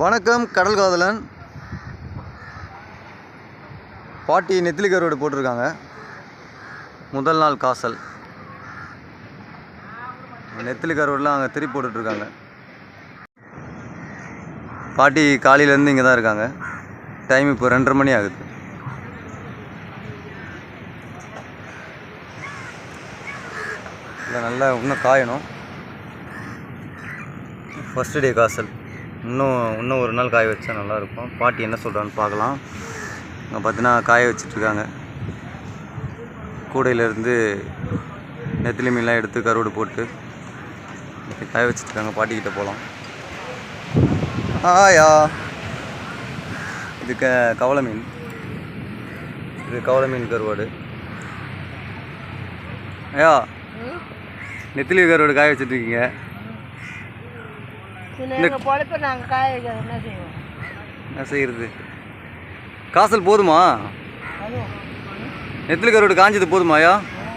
வணக்கம் கடல் காதலன். பாட்டி நெத்திலி கருவாடு போட்டிருக்காங்க. முதல் நாள் காசல். நெத்திலி கருவாடெலாம் அங்கே திருப்பி போட்டுட்ருக்காங்க. பாட்டி காலையிலேருந்து இங்கே தான் இருக்காங்க. டைம் இப்போ ரெண்டரை மணி ஆகுது. இல்லை நல்லா இன்னும் காயணும். ஃபஸ்ட்டு டே காசல். இன்னும் இன்னும் ஒரு நாள் காய வச்சா நல்லாயிருக்கும். பாட்டி என்ன சொல்கிறான்னு பார்க்கலாம். அங்கே பார்த்தீங்கன்னா காய வச்சிட்ருக்காங்க. கூடையிலேருந்து நெத்திலி மீன்லாம் எடுத்து கருவாடு போட்டு காய வச்சிட்ருக்காங்க. பாட்டிக்கிட்ட போகலாம் ஆயா. இது க கவலை மீன். இது கவலை மீன் கருவாடு. ஐயா நெத்திலி கருவாடு காய வச்சிட்ருக்கீங்க. எங்கள் பொழப்ப நாங்கள் காய வைக்கிறது என்ன செய்வோம்? என்ன செய்கிறது காசல் போதுமா? நெத்திலி கருவாடு காஞ்சது போதுமா ஐயா?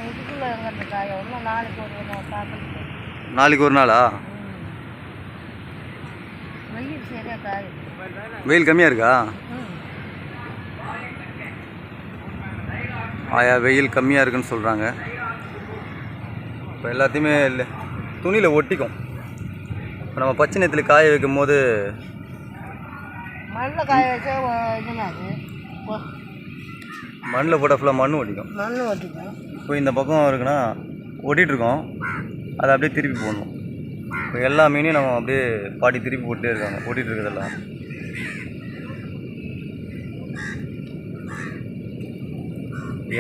இதுக்குள்ள எங்கிட்ட காய? இன்னும் நாளைக்கு ஒரு நாள் வெயில் கம்மியாக இருக்கா? ஆயா வெயில் கம்மியாக இருக்குன்னு சொல்கிறாங்க இப்போ எல்லாத்தையுமே துணியில் ஒட்டிக்கும். இப்போ நம்ம பச்சை நெத்திலி காய வைக்கும் போது மண்ணில் காய வச்சா இதுனாது மண்ணில் போட்டால் ஃபுல்லாக மண் ஒட்டிக்கும். மண் ஓட்டிக்கும் இப்போ இந்த பக்கம் இருக்குன்னா ஒட்டிகிட்ருக்கோம் அதை அப்படியே திருப்பி போடணும். இப்போ எல்லா மீனையும் நம்ம அப்படியே பாட்டி திருப்பி போட்டே இருக்காங்க. ஓட்டிகிட்டு இருக்கிறதெல்லாம்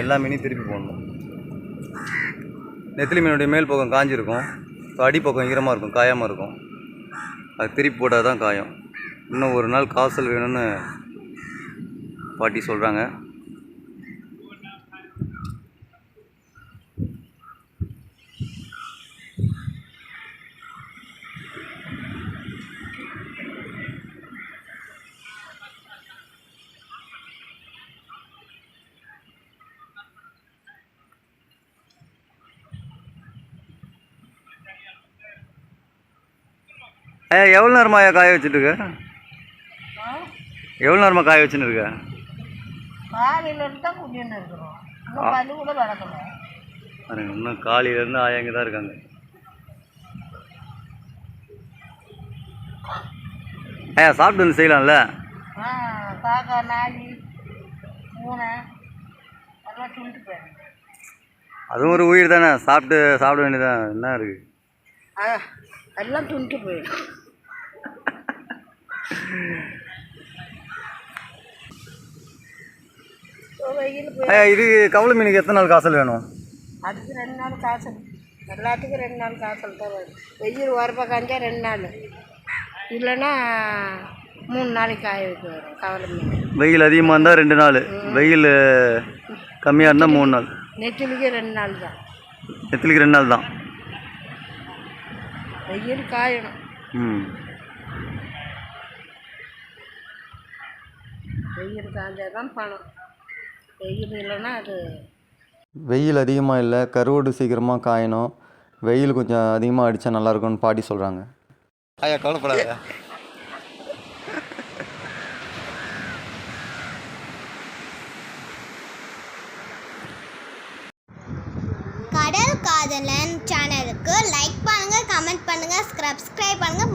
எல்லா மீனையும் திருப்பி போடணும். நெத்திலி மீனுடைய மேல் பக்கம் காஞ்சிருக்கும். இப்போ அடிப்பக்கம் ஈரமாக இருக்கும் காயாமல் இருக்கும். அது திருப்பி போட்டால் தான் காயம். இன்னும் ஒரு நாள் காசல் வேணும்னு பாட்டி சொல்கிறாங்க ஏ எவ்வளோ நேரமாயா காய வச்சுட்டு இருக்க எவ்வளோ நேரமாக காய வச்சுன்னு இருக்க இன்னும் பாருங்க, காலையிலேருந்து ஆயா இங்கே தான் இருக்காங்க. ஐயா சாப்பிட்டு வந்து செய்யலாம்ல? ஆ காக்கா நாய் பூனை எல்லாம் துண்டு போயிடும் அதுவும் ஒரு உயிர் தானே? சாப்பிட்டு சாப்பிட வேண்டியதான் என்ன இருக்குது எல்லாம் துண்டு போயிடும் ஐயா இது கவலை மீனுக்கு எத்தனை நாள் காசல் வேணும்? அதுக்கு ரெண்டு நாள் காசல் எல்லாத்துக்கும் ரெண்டு நாள் காசல் தான் வெயில் வரப்ப காஞ்சா ரெண்டு நாள். இல்லைன்னா மூணு நாளைக்கு காய வைக்க வரும் கவலை மீன். வெயில் அதிகமாக இருந்தால் ரெண்டு நாள். வெயில் கம்மியாக இருந்தால் மூணு நாள். நெத்திலிக்கு ரெண்டு நாள் தான். நெத்திலிக்கு ரெண்டு நாள் தான். வெயில் காயணும். ம். வெயில் காஞ்சா தான் பணம் வெயில் இல்லைன்னா அது வெயில் அதிகமாக இல்லை கருவாடு சீக்கிரமாக காயணும். வெயில் கொஞ்சம் அதிகமாக அடித்தா நல்லாயிருக்கும்னு பாட்டி சொல்கிறாங்க ஐயா கவலைப்படாத. கடல் காதலன் சேனலுக்கு லைக் பண்ணுங்க கமெண்ட் பண்ணுங்க சப்ஸ்கிரைப் பண்ணுங்க. மறக்காம பெல் பட்டனை